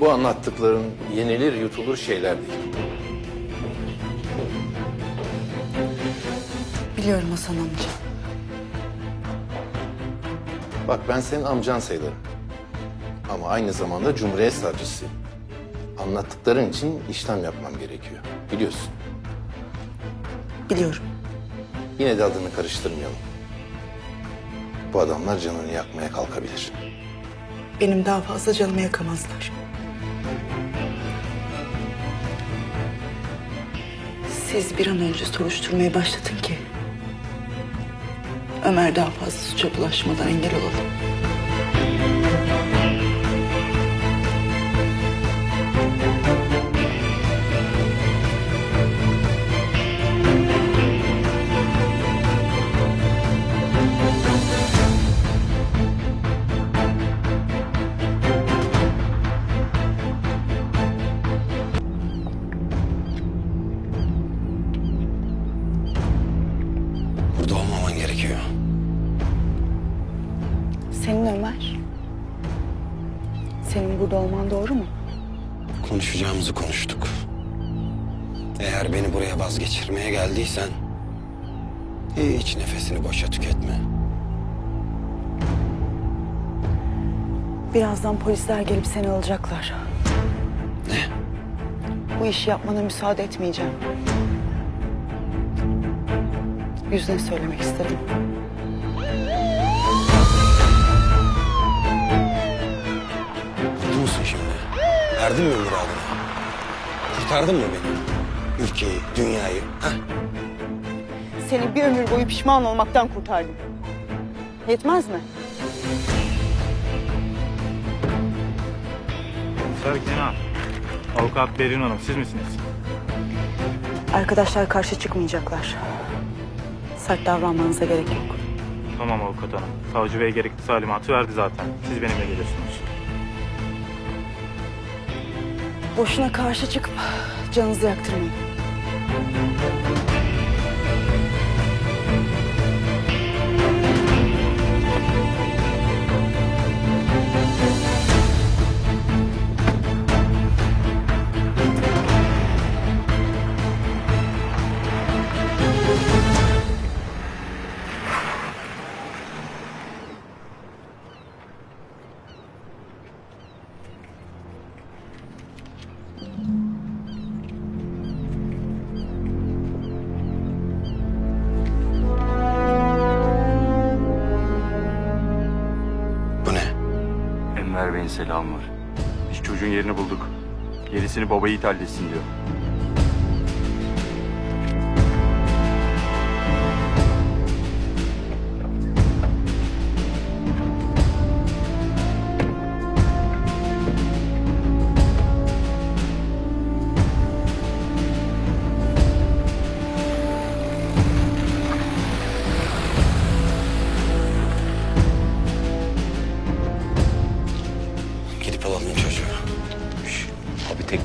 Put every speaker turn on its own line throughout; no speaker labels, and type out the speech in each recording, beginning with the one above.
Bu anlattıkların yenilir yutulur şeyler değil.
Biliyorum Hasan amca.
Bak ben senin amcan sayılırım. Ama aynı zamanda Cumhuriyet Savcısıyım. Anlattıkların için işlem yapmam gerekiyor. Biliyorsun.
Biliyorum.
Yine de adını karıştırmayalım. Bu adamlar canını yakmaya kalkabilir.
Benim daha fazla canımı yakamazlar. Siz bir an önce soruşturmaya başlatın ki... Ömer daha fazla suça bulaşmadan engel olalım.
Burada olmaman gerekiyor.
Senin Ömer. Senin burada olman doğru mu?
Konuşacağımızı konuştuk. Eğer beni buraya vazgeçirmeye geldiysen... ...hiç nefesini boşa tüketme.
Birazdan polisler gelip seni alacaklar.
Ne?
Bu işi yapmana müsaade etmeyeceğim. Yüzüne söylemek istedim.
Mutlu musun şimdi? Erdin mi muradına? Kurtardın mı beni? Ülkeyi, dünyayı. Ha?
Seni bir ömür boyu pişman olmaktan kurtardım. Yetmez mi?
Komiser Kenan. Avukat Berin Hanım siz misiniz?
Arkadaşlar karşı çıkmayacaklar. Sert davranmanıza gerek yok.
Tamam avukat hanım. Savcı Bey gerekli talimatı verdi zaten. Siz benimle geliyorsunuz.
Boşuna karşı çıkıp canınızı yaktırmayın.
Bey'in selamı var. Biz çocuğun yerini bulduk. Gerisini baba yiğit halletsin diyor.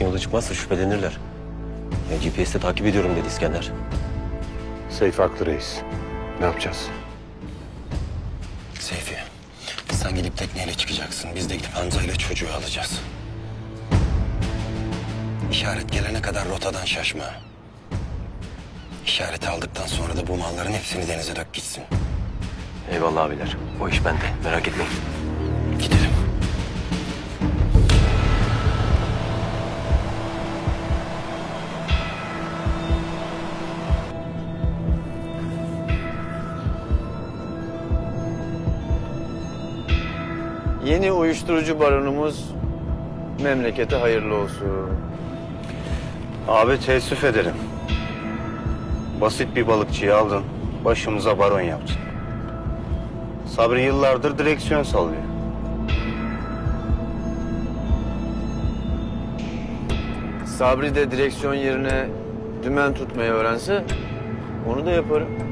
Tekne yola çıkmazsa şüphelenirler. Ya GPS'te takip ediyorum dedi İskender.
Seyfi haklı reis. Ne yapacağız?
Seyfi, sen gidip tekneyle çıkacaksın. Biz de gidip Hamza ile çocuğu alacağız. İşaret gelene kadar rotadan şaşma. İşareti aldıktan sonra da bu malların hepsini denize dök gitsin.
Eyvallah abiler. O iş bende. Merak etmeyin.
Gidelim.
Yeni uyuşturucu baronumuz memlekete hayırlı olsun.
Abi teessüf ederim. Basit bir balıkçıyı aldın, başımıza baron yaptın. Sabri yıllardır direksiyon sallıyor.
Sabri de direksiyon yerine dümen tutmayı öğrense onu da yaparım.